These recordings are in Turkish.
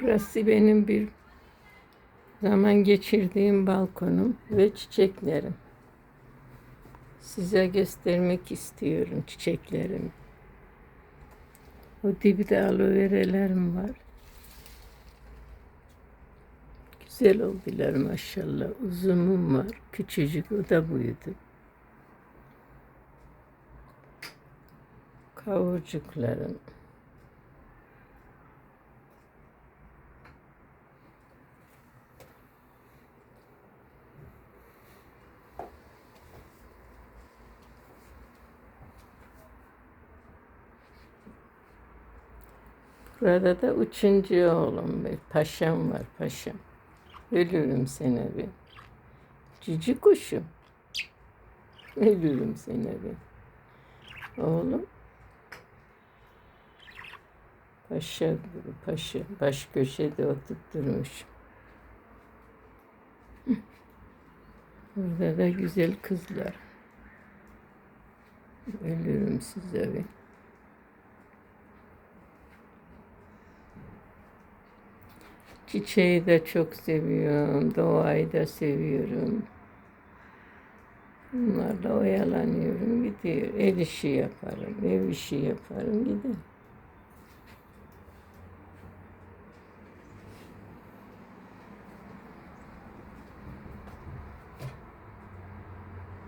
Burası benim bir zaman geçirdiğim balkonum ve çiçeklerim. Size göstermek istiyorum çiçeklerimi. O dibide aloe verelerim var. Güzel oldular maşallah. Uzunum var. Küçücük o da buydu. Kavurcuklarım. Burada da üçüncü oğlum var. Paşam var paşam. Ölürüm seni bir. Cici kuşum. Ölürüm seni bir. Oğlum. Paşa paşa. Baş köşede oturtturmuş. Burada da güzel kızlar. Ölürüm size bir. Çiçeği de çok seviyorum. Doğayı da seviyorum. Bunlarla oyalanıyorum. Gidiyor. El işi yaparım. Ev işi yaparım. Giderim.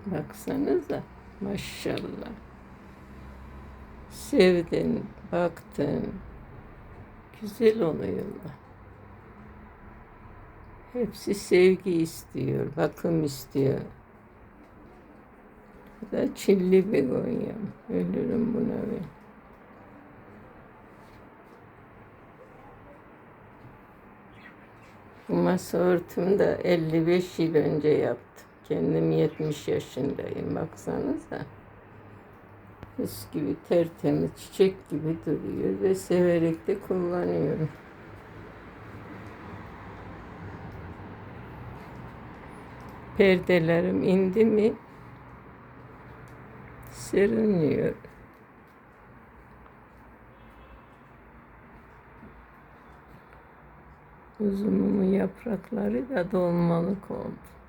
Baksanıza. Maşallah. Sevdin, baktın. Güzel oluyorlar. Hepsi sevgi istiyor, bakım istiyor. Bu da çilli begonya. Ölürüm buna ben. Bu masa örtümü de 55 yıl önce yaptım. Kendim 70 yaşındayım baksanıza. Mis gibi tertemiz çiçek gibi duruyor ve severek de kullanıyorum. Perdelerim indi mi serinliyor. Uzumumun yaprakları da dolmalık oldu.